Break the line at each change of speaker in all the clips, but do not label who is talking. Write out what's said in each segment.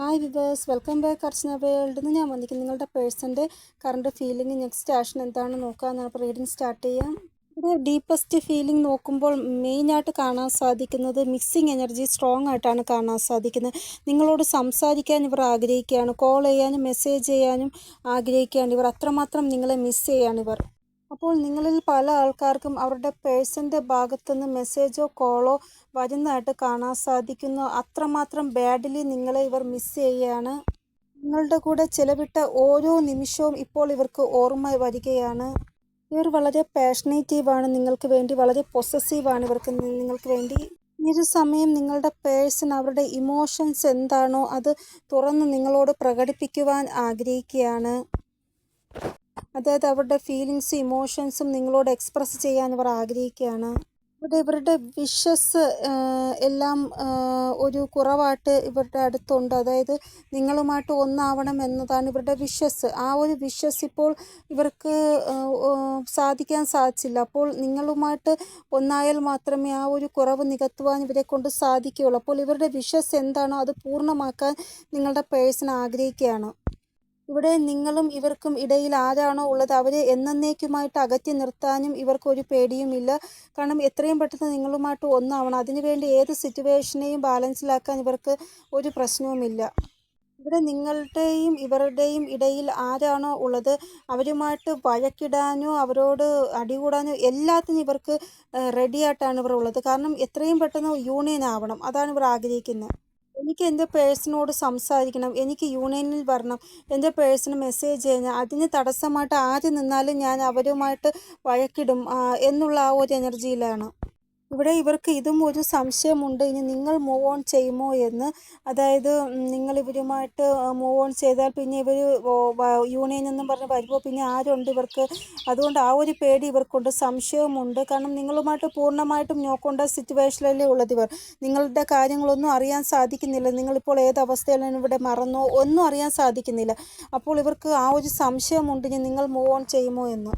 Hi viewers welcome back Archana world എന്ന് ഞാൻ വന്നിരിക്കുന്നത് നിങ്ങളുടെ പേഴ്സന്റെ കറണ്ട് ഫീലിംഗ് നെക്സ്റ്റ് ആക്ഷൻ എന്താണെന്ന് നോക്കാം അപ്പോൾ റീഡിങ് സ്റ്റാർട്ട് ചെയ്യാം. ഇവിടെ ഡീപ്പസ്റ്റ് ഫീലിംഗ് നോക്കുമ്പോൾ മെയിനായിട്ട് കാണാൻ സാധിക്കുന്നത് മിക്സിങ് എനർജി സ്ട്രോങ് ആയിട്ടാണ് കാണാൻ സാധിക്കുന്നത്. നിങ്ങളോട് സംസാരിക്കാൻ ഇവർ ആഗ്രഹിക്കുകയാണ്. കോൾ ചെയ്യാനും മെസ്സേജ് ചെയ്യാനും ആഗ്രഹിക്കുകയാണ്. ഇവർ അത്രമാത്രം നിങ്ങളെ മിസ് ചെയ്യാണ് ഇവർ. അപ്പോൾ നിങ്ങളിൽ പല ആൾക്കാർക്കും അവരുടെ പേഴ്സന്റെ ഭാഗത്തുനിന്ന് മെസ്സേജോ കോളോ വരുന്നതായിട്ട് കാണാൻ സാധിക്കുന്നു. അത്രമാത്രം ബാഡിലി നിങ്ങളെ ഇവർ മിസ് ചെയ്യുകയാണ്. നിങ്ങളുടെ കൂടെ ചിലവിട്ട ഓരോ നിമിഷവും ഇപ്പോൾ ഇവർക്ക് ഓർമ്മ വരികയാണ്. ഇവർ വളരെ പാഷനേറ്റീവാണ് നിങ്ങൾക്ക് വേണ്ടി വളരെ പൊസസീവാണ് ഇവർക്ക്. നിങ്ങൾക്ക് വേണ്ടി ഈ ഒരു സമയം നിങ്ങളുടെ പേഴ്സൺ അവരുടെ ഇമോഷൻസ് എന്താണോ അത് തുറന്ന് നിങ്ങളോട് പ്രകടിപ്പിക്കുവാൻ ആഗ്രഹിക്കുകയാണ്. അതായത് അവരുടെ ഫീലിങ്സും ഇമോഷൻസും നിങ്ങളോട് എക്സ്പ്രസ് ചെയ്യാൻ അവർ ആഗ്രഹിക്കുകയാണ്. ഇവിടെ ഇവരുടെ വിഷസ് എല്ലാം ഒരു കുറവായിട്ട് ഇവരുടെ അടുത്തുണ്ട്. അതായത് നിങ്ങളുമായിട്ട് ഒന്നാവണം എന്നതാണ് ഇവരുടെ വിഷസ് ആ ഒരു വിഷസ് ഇപ്പോൾ ഇവർക്ക് സാധിക്കാൻ സാധിച്ചില്ല. അപ്പോൾ നിങ്ങളുമായിട്ട് ഒന്നായാൽ മാത്രമേ ആ ഒരു കുറവ് നികത്തുവാൻ ഇവരെ കൊണ്ട് സാധിക്കുകയുള്ളൂ. അപ്പോൾ ഇവരുടെ വിഷസ് എന്താണോ അത് പൂർണമാക്കാൻ നിങ്ങളുടെ പേഴ്സൺ ആഗ്രഹിക്കുകയാണ്. ഇവിടെ നിങ്ങളും ഇവർക്കും ഇടയിൽ ആരാണോ ഉള്ളത് അവരെ എന്നേക്കുമായിട്ട് അകറ്റി നിർത്താനും ഇവർക്കൊരു പേടിയുമില്ല. കാരണം എത്രയും പെട്ടെന്ന് നിങ്ങളുമായിട്ട് ഒന്നാവണം. അതിനുവേണ്ടി ഏത് സിറ്റുവേഷനെയും ബാലൻസിലാക്കാൻ ഇവർക്ക് ഒരു പ്രശ്നവുമില്ല. ഇവിടെ നിങ്ങളുടെയും ഇവരുടെയും ഇടയിൽ ആരാണോ ഉള്ളത് അവരുമായിട്ട് വഴക്കിടാനോ അവരോട് അടികൂടാനോ എല്ലാത്തിനും ഇവർക്ക് റെഡിയായിട്ടാണ് ഇവർ ഉള്ളത്. കാരണം എത്രയും പെട്ടെന്ന് യൂണിയൻ ആവണം. അതാണ് ഇവർ ആഗ്രഹിക്കുന്നത്. എനിക്ക് എന്റെ പേഴ്സണോട് സംസാരിക്കണം എനിക്ക് യൂണിയനിൽ വരണം എന്റെ പേഴ്സണ് മെസ്സേജ് ചെയ്യണം അതിന് തടസ്സമായിട്ട് ആര് നിന്നാലും ഞാൻ അവരുമായിട്ട് വഴക്കിടും എന്നുള്ള ആ ഒരു എനർജിയിലാണ്. ഇവിടെ ഇവർക്ക് ഇതും ഒരു സംശയമുണ്ട്. ഇനി നിങ്ങൾ മൂവ് ഓൺ ചെയ്യുമോ എന്ന്. അതായത് നിങ്ങൾ ഇവരുമായിട്ട് മൂവ് ഓൺ ചെയ്താൽ പിന്നെ ഇവർ യൂണിയൻ എന്നും പറഞ്ഞ് വരുമ്പോൾ പിന്നെ ആരുണ്ട് ഇവർക്ക്? അതുകൊണ്ട് ആ ഒരു പേടി ഇവർക്കുണ്ട്. സംശയവുമുണ്ട്. കാരണം നിങ്ങളുമായിട്ട് പൂർണമായിട്ടും നോക്കേണ്ട സിറ്റുവേഷനിലല്ലേ ഉള്ളത് ഇവർ. നിങ്ങളുടെ കാര്യങ്ങളൊന്നും അറിയാൻ സാധിക്കുന്നില്ല. നിങ്ങളിപ്പോൾ ഏത് അവസ്ഥയിലാണ് ഇവിടെ മറന്നോ ഒന്നും അറിയാൻ സാധിക്കുന്നില്ല. അപ്പോൾ ഇവർക്ക് ആ ഒരു സംശയമുണ്ട്. ഇനി നിങ്ങൾ മൂവ് ഓൺ ചെയ്യുമോ എന്ന്.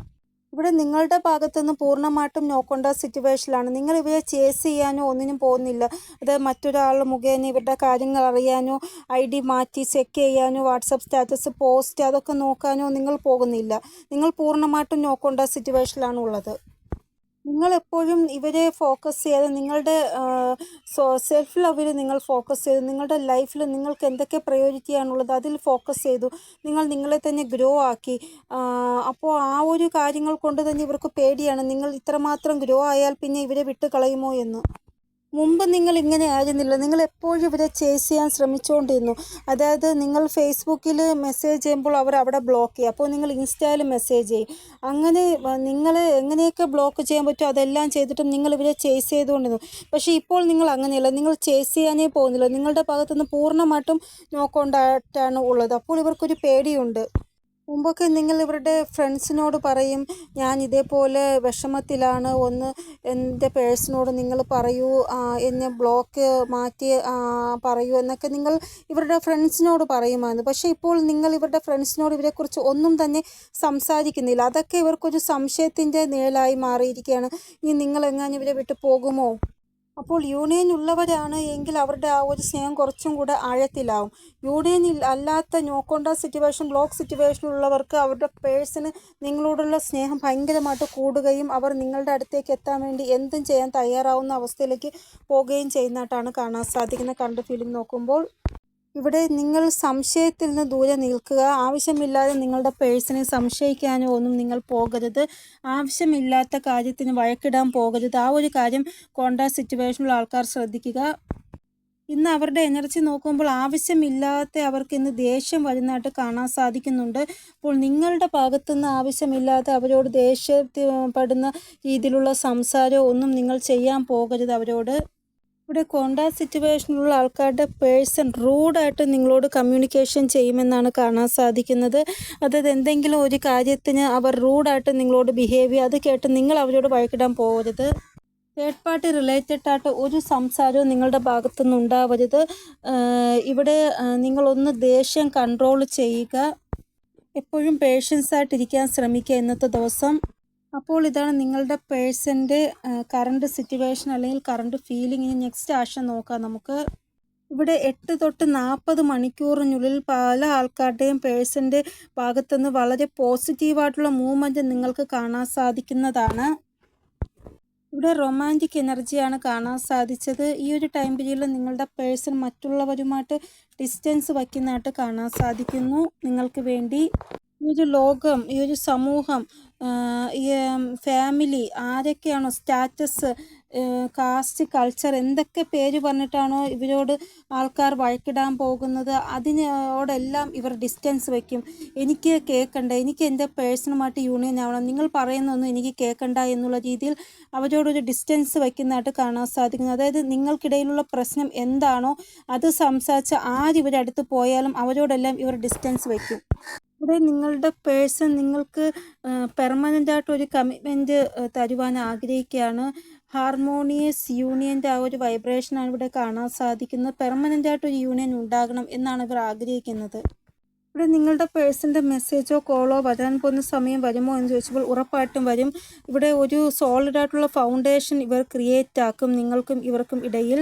ഇവിടെ നിങ്ങളുടെ ഭാഗത്തുനിന്ന് പൂർണമായിട്ടും നോക്കേണ്ട സിറ്റുവേഷനിലാണ് നിങ്ങൾ ഇവരെ ചേസ് ചെയ്യാനോ ഒന്നിനും പോകുന്നില്ല. അത് മറ്റൊരാളുടെ മുഖേന ഇവരുടെ കാര്യങ്ങൾ അറിയാനോ ഐ ഡി മാറ്റി ചെക്ക് ചെയ്യാനോ വാട്സപ്പ് സ്റ്റാറ്റസ് പോസ്റ്റ് അതൊക്കെ നോക്കാനോ നിങ്ങൾ പോകുന്നില്ല. നിങ്ങൾ പൂർണമായിട്ടും നോക്കേണ്ട സിറ്റുവേഷനിലാണ് ഉള്ളത്. നിങ്ങൾ എപ്പോഴും ഇവരെ ഫോക്കസ് ചെയ്ത് നിങ്ങളുടെ സെൽഫ് ലവിൽ നിങ്ങൾ ഫോക്കസ് ചെയ്തു. നിങ്ങളുടെ ലൈഫിൽ നിങ്ങൾക്ക് എന്തൊക്കെ പ്രയോറിറ്റി ആണുള്ളത് അതിൽ ഫോക്കസ് ചെയ്തു. നിങ്ങൾ നിങ്ങളെ തന്നെ ഗ്രോ ആക്കി. അപ്പോൾ ആ ഒരു കാര്യങ്ങൾ കൊണ്ട് തന്നെ ഇവർക്ക് പേടിയാണ്. നിങ്ങൾ ഇത്രമാത്രം ഗ്രോ ആയാൽ പിന്നെ ഇവരെ വിട്ട് കളയുമോ എന്ന്. മുമ്പ് നിങ്ങൾ ഇങ്ങനെ ആയിരുന്നില്ല. നിങ്ങൾ എപ്പോഴും ഇവരെ ചേസ് ചെയ്യാൻ ശ്രമിച്ചുകൊണ്ടിരുന്നു അതായത് നിങ്ങൾ ഫേസ്ബുക്കിൽ മെസ്സേജ് ചെയ്യുമ്പോൾ അവർ അവിടെ ബ്ലോക്ക് ചെയ്യും. അപ്പോൾ നിങ്ങൾ ഇൻസ്റ്റയിൽ മെസ്സേജ് ചെയ്യും. അങ്ങനെ നിങ്ങൾ എങ്ങനെയൊക്കെ ബ്ലോക്ക് ചെയ്യാൻ പറ്റുമോ അതെല്ലാം ചെയ്തിട്ടും നിങ്ങൾ ഇവരെ ചേസ് ചെയ്തുകൊണ്ടിരുന്നു. പക്ഷേ ഇപ്പോൾ നിങ്ങൾ അങ്ങനെയല്ല. നിങ്ങൾ ചേസ് ചെയ്യാനേ പോകുന്നില്ല. നിങ്ങളുടെ ഭാഗത്തുനിന്ന് പൂർണമായിട്ടും നോക്കൊണ്ടായിട്ടാണ് ഉള്ളത്. അപ്പോൾ ഇവർക്കൊരു പേടിയുണ്ട്. മുമ്പൊക്കെ നിങ്ങൾ ഇവരുടെ ഫ്രണ്ട്സിനോട് പറയും ഞാൻ ഇതേപോലെ വിഷമത്തിലാണ് ഒന്ന് എന്റെ പേഴ്സിനോട് നിങ്ങൾ പറയൂ എന്നെ ബ്ലോക്ക് മാറ്റി പറയൂ എന്നൊക്കെ നിങ്ങൾ ഇവരുടെ ഫ്രണ്ട്സിനോട് പറയുമായിരുന്നു. പക്ഷേ ഇപ്പോൾ നിങ്ങൾ ഇവരുടെ ഫ്രണ്ട്സിനോട് ഇവരെക്കുറിച്ച് ഒന്നും തന്നെ സംസാരിക്കുന്നില്ല. അതൊക്കെ ഇവർക്കൊരു സംശയത്തിന്റെ നിഴലായി മാറിയിരിക്കുകയാണ്. ഇനി നിങ്ങൾ എങ്ങാനും ഇവരെ വിട്ടു പോകുമോ? അപ്പോൾ യൂണിയൻ ഉള്ളവരാണ് എങ്കിൽ അവരുടെ ആ ഒരു സ്നേഹം കുറച്ചും കൂടെ ആഴത്തിലാവും. യൂണിയനിൽ അല്ലാത്ത നോക്കോണ്ട സിറ്റുവേഷൻ ബ്ലോക്ക് സിറ്റുവേഷനിലുള്ളവർക്ക് അവരുടെ പേഴ്സണ് നിങ്ങളോടുള്ള സ്നേഹം ഭയങ്കരമായിട്ട് കൂടുകയും അവർ നിങ്ങളുടെ അടുത്തേക്ക് എത്താൻ വേണ്ടി എന്തും ചെയ്യാൻ തയ്യാറാവുന്ന അവസ്ഥയിലേക്ക് പോവുകയും ചെയ്യുന്നതായിട്ടാണ് കാണാൻ സാധിക്കുന്നത്. കണ്ട് ഫീലിംഗ് നോക്കുമ്പോൾ ഇവിടെ നിങ്ങൾ സംശയത്തിൽ നിന്ന് ദൂരെ നിൽക്കുക. ആവശ്യമില്ലാതെ നിങ്ങളുടെ പേഴ്സണെ സംശയിക്കാനോ ഒന്നും നിങ്ങൾ പോകരുത്. ആവശ്യമില്ലാത്ത കാര്യത്തിന് വഴക്കിടാൻ പോകരുത്. ആ ഒരു കാര്യം കോണ്ടാക്ട് സിറ്റുവേഷനിലുള്ള ആൾക്കാർ ശ്രദ്ധിക്കുക. ഇന്ന് അവരുടെ എനർജി നോക്കുമ്പോൾ ആവശ്യമില്ലാത്ത അവർക്ക് ഇന്ന് ദേഷ്യം വരുന്നതായിട്ട് കാണാൻ സാധിക്കുന്നുണ്ട്. അപ്പോൾ നിങ്ങളുടെ ഭാഗത്തുനിന്ന് ആവശ്യമില്ലാതെ അവരോട് ദേഷ്യപ്പെടുന്ന രീതിയിലുള്ള സംസാരം ഒന്നും നിങ്ങൾ ചെയ്യാൻ പോകരുത് അവരോട്. ഇവിടെ കോണ്ടാക്ട് സിറ്റുവേഷനിലുള്ള ആൾക്കാരുടെ പേഴ്സൺ റൂഡായിട്ട് നിങ്ങളോട് കമ്മ്യൂണിക്കേഷൻ ചെയ്യുമെന്നാണ് കാണാൻ സാധിക്കുന്നത്. അതായത് എന്തെങ്കിലും ഒരു കാര്യത്തിന് അവർ റൂഡായിട്ട് നിങ്ങളോട് ബിഹേവ് ചെയ്യുക അത് കേട്ട് നിങ്ങൾ അവരോട് വഴക്കിടാൻ പോകരുത്. തേർഡ് പാർട്ടി റിലേറ്റഡ് ആയിട്ട് ഒരു സംസാരവും നിങ്ങളുടെ ഭാഗത്തുനിന്ന് ഉണ്ടാവരുത്. ഇവിടെ നിങ്ങളൊന്ന് ദേഷ്യം കൺട്രോൾ ചെയ്യുക. എപ്പോഴും പേഷ്യൻസ് ആയിട്ടിരിക്കാൻ ശ്രമിക്കുക ഇന്നത്തെ ദിവസം. അപ്പോൾ ഇതാണ് നിങ്ങളുടെ പേഴ്സന്റെ കറണ്ട് സിറ്റുവേഷൻ അല്ലെങ്കിൽ കറണ്ട് ഫീലിംഗ് ഇനി നെക്സ്റ്റ് ആഴ്ച നോക്കാം. നമുക്ക് ഇവിടെ എട്ട് തൊട്ട് നാൽപ്പത് മണിക്കൂറിനുള്ളിൽ പല ആൾക്കാരുടെയും പേഴ്സന്റെ ഭാഗത്തുനിന്ന് വളരെ പോസിറ്റീവായിട്ടുള്ള മൂവ്മെന്റ് നിങ്ങൾക്ക് കാണാൻ സാധിക്കുന്നതാണ്. ഇവിടെ റൊമാന്റിക് എനർജിയാണ് കാണാൻ സാധിച്ചത്. ഈ ഒരു ടൈം പീരീഡിൽ നിങ്ങളുടെ പേഴ്സൺ മറ്റുള്ളവരുമായിട്ട് ഡിസ്റ്റൻസ് വയ്ക്കുന്നതായിട്ട് കാണാൻ സാധിക്കുന്നു. നിങ്ങൾക്ക് വേണ്ടി ഈ ഒരു ലോകം ഈ ഒരു സമൂഹം ഈ ഫാമിലി ആരൊക്കെയാണോ സ്റ്റാറ്റസ് കാസ്റ്റ് കൾച്ചർ എന്തൊക്കെ പേര് പറഞ്ഞിട്ടാണോ ഇവരോട് ആൾക്കാർ വഴക്കിടാൻ പോകുന്നത്? അതിനോടെല്ലാം ഇവർ ഡിസ്റ്റൻസ് വയ്ക്കും എനിക്ക് കേൾക്കണ്ട എനിക്ക് എന്റെ പേഴ്സണുമായിട്ട് യൂണിയൻ ആവണം. നിങ്ങൾ പറയുന്നൊന്നും എനിക്ക് കേൾക്കണ്ട എന്നുള്ള രീതിയിൽ അവരോടൊരു ഡിസ്റ്റൻസ് വയ്ക്കുന്നതായിട്ട് കാണാൻ സാധിക്കുന്നു. അതായത് നിങ്ങൾക്കിടയിലുള്ള പ്രശ്നം എന്താണോ അത് സംസാരിച്ച് ആരിവരടുത്ത് പോയാലും അവരോടെല്ലാം ഇവർ ഡിസ്റ്റൻസ് വയ്ക്കും ഇവിടെ നിങ്ങളുടെ പേഴ്സൺ നിങ്ങൾക്ക് പെർമനന്റ് ആയിട്ട് ഒരു കമ്മിറ്റ്മെന്റ് തരുവാൻ ആഗ്രഹിക്കുകയാണ്. ഹാർമോണിയസ് യൂണിയന്റെ ആ ഒരു വൈബ്രേഷനാണ് ഇവിടെ കാണാൻ സാധിക്കുന്നത്. പെർമനന്റ് ആയിട്ട് ഒരു യൂണിയൻ ഉണ്ടാകണം എന്നാണ് ഇവർ ആഗ്രഹിക്കുന്നത്. ഇവിടെ നിങ്ങളുടെ പേഴ്സന്റെ മെസ്സേജോ കോളോ വരാൻ പോകുന്ന സമയം വരുമോ എന്ന് ചോദിച്ചപ്പോൾ ഉറപ്പായിട്ടും വരും. ഇവിടെ ഒരു സോളിഡായിട്ടുള്ള ഫൗണ്ടേഷൻ ഇവർ ക്രിയേറ്റ് ആക്കും നിങ്ങൾക്കും ഇവർക്കും ഇടയിൽ.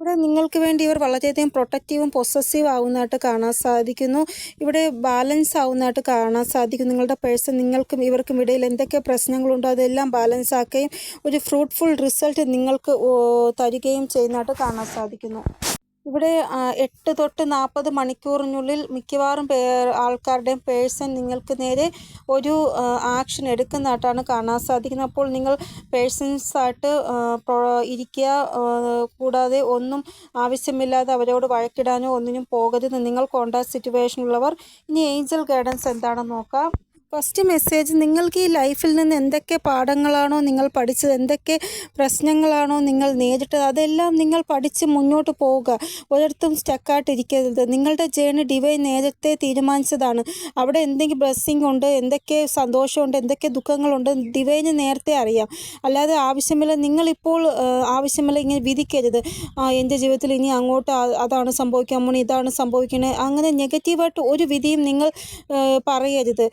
ഇവിടെ നിങ്ങൾക്ക് വേണ്ടി ഇവർ വളരെയധികം പ്രൊട്ടക്റ്റീവും പൊസസീവ് ആവുന്നതായിട്ട് കാണാൻ സാധിക്കുന്നു. ഇവിടെ ബാലൻസ് ആവുന്നതായിട്ട് കാണാൻ സാധിക്കും നിങ്ങളുടെ പേഴ്സൺ നിങ്ങൾക്കും ഇവർക്കും ഇടയിൽ എന്തൊക്കെ പ്രശ്നങ്ങളുണ്ടോ അതെല്ലാം ബാലൻസ് ആക്കുകയും ഒരു ഫ്രൂട്ട്ഫുൾ റിസൾട്ട് നിങ്ങൾക്ക് തരികയും ചെയ്യുന്നതായിട്ട് കാണാൻ സാധിക്കുന്നു. ഇവിടെ എട്ട് തൊട്ട് നാൽപ്പത് മണിക്കൂറിനുള്ളിൽ മിക്കവാറും പേ ആൾക്കാരുടെയും പേഴ്സൺ നിങ്ങൾക്ക് നേരെ ഒരു ആക്ഷൻ എടുക്കുന്നതായിട്ടാണ് കാണാൻ സാധിക്കുന്നത്. അപ്പോൾ നിങ്ങൾ പേഴ്സൺസായിട്ട് ഇരിക്കുക കൂടാതെ ഒന്നും ആവശ്യമില്ലാതെ അവരോട് വഴക്കിടാനോ ഒന്നിനും പോകരുത്. നിങ്ങൾ കോണ്ടാക്ട് സിറ്റുവേഷനുള്ളവർ ഇനി ഏഞ്ചൽ ഗൈഡൻസ് എന്താണെന്ന് നോക്കാം. ഫസ്റ്റ് മെസ്സേജ് നിങ്ങൾക്ക് ഈ ലൈഫിൽ നിന്ന് എന്തൊക്കെ പാഠങ്ങളാണോ നിങ്ങൾ പഠിച്ചത്? എന്തൊക്കെ പ്രശ്നങ്ങളാണോ നിങ്ങൾ നേരിട്ടത്? അതെല്ലാം നിങ്ങൾ പഠിച്ച് മുന്നോട്ട് പോവുക. ഒരിടത്തും സ്റ്റക്കായിട്ടിരിക്കരുത്. നിങ്ങളുടെ ജേണി ഡിവൈൻ നേരത്തെ തീരുമാനിച്ചതാണ്. അവിടെ എന്തെങ്കിലും ബ്ലെസ്സിങ് ഉണ്ട് എന്തൊക്കെ സന്തോഷമുണ്ട് എന്തൊക്കെ ദുഃഖങ്ങളുണ്ട് ഡിവൈന് നേരത്തെ അറിയാം. അല്ലാതെ ആവശ്യമില്ല നിങ്ങളിപ്പോൾ ആവശ്യമില്ല ഇങ്ങനെ വിധിക്കരുത്. എന്റെ ജീവിതത്തിൽ ഇനി അങ്ങോട്ട് അതാണ് സംഭവിക്കാൻ പോണേ ഇതാണ് സംഭവിക്കണേ. അങ്ങനെ നെഗറ്റീവായിട്ട് ഒരു വിധിയും നിങ്ങൾ പറയരുത്.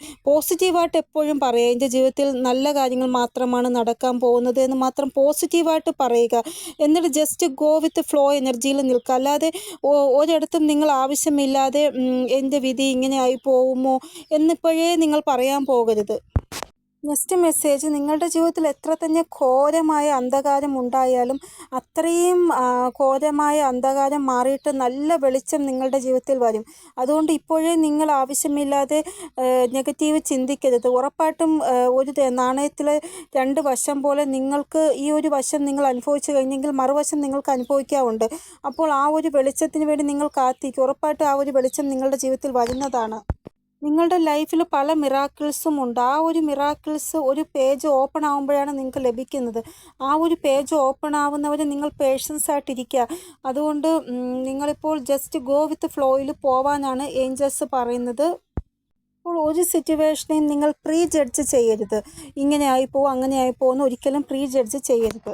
പോസിറ്റീവായിട്ട് എപ്പോഴും പറയുക. എന്റെ ജീവിതത്തിൽ നല്ല കാര്യങ്ങൾ മാത്രമാണ് നടക്കാൻ പോകുന്നത് എന്ന് മാത്രം പോസിറ്റീവായിട്ട് പറയുക. എന്നിട്ട് ജസ്റ്റ് ഗോ വിത്ത് ഫ്ലോ എനർജിയിൽ നിൽക്കുക. അല്ലാതെ ഒരിടത്തും നിങ്ങൾ ആവശ്യമില്ലാതെ എന്റെ വിധി ഇങ്ങനെ ആയി പോകുമോ എന്നിപ്പോഴേ നിങ്ങൾ പറയാൻ പോകരുത്. നെക്സ്റ്റ് മെസ്സേജ് നിങ്ങളുടെ ജീവിതത്തിൽ എത്ര തന്നെ ഘോരമായ അന്ധകാരം ഉണ്ടായാലും അത്രയും ഘോരമായ അന്ധകാരം മാറിയിട്ട് നല്ല വെളിച്ചം നിങ്ങളുടെ ജീവിതത്തിൽ വരും. അതുകൊണ്ട് ഇപ്പോഴേ നിങ്ങൾ ആവശ്യമില്ലാതെ നെഗറ്റീവ് ചിന്തിക്കരുത്. ഉറപ്പായിട്ടും ഒരു നാണയത്തിലെ രണ്ട് വശം പോലെ നിങ്ങൾക്ക് ഈ ഒരു വശം നിങ്ങൾ അനുഭവിച്ചു കഴിഞ്ഞെങ്കിൽ മറുവശം നിങ്ങൾക്ക് അനുഭവിക്കാറുണ്ട് അപ്പോൾ ആ ഒരു വെളിച്ചത്തിന് വേണ്ടി നിങ്ങൾ കാത്തിരിക്കും ഉറപ്പായിട്ടും ആ ഒരു വെളിച്ചം നിങ്ങളുടെ ജീവിതത്തിൽ വരുന്നതാണ്. നിങ്ങളുടെ ലൈഫിൽ പല മിറാക്കിൾസും ഉണ്ട്. ആ ഒരു മിറാക്കിൾസ് ഒരു പേജ് ഓപ്പൺ ആകുമ്പോഴാണ് നിങ്ങൾക്ക് ലഭിക്കുന്നത്. ആ ഒരു പേജ് ഓപ്പൺ ആവുന്നവർ നിങ്ങൾ പേഷ്യൻസ് ആയിട്ടിരിക്കുക. അതുകൊണ്ട് നിങ്ങളിപ്പോൾ ജസ്റ്റ് ഗോ വിത്ത് ഫ്ലോയിൽ പോവാനാണ് ഏഞ്ചൽസ് പറയുന്നത്. അപ്പോൾ ഒരു സിറ്റുവേഷനെയും നിങ്ങൾ പ്രീ ജഡ്ജ് ചെയ്യരുത്. ഇങ്ങനെ ആയിപ്പോവും അങ്ങനെ ആയിപ്പോവും ഒരിക്കലും പ്രീ ജഡ്ജ് ചെയ്യരുത്.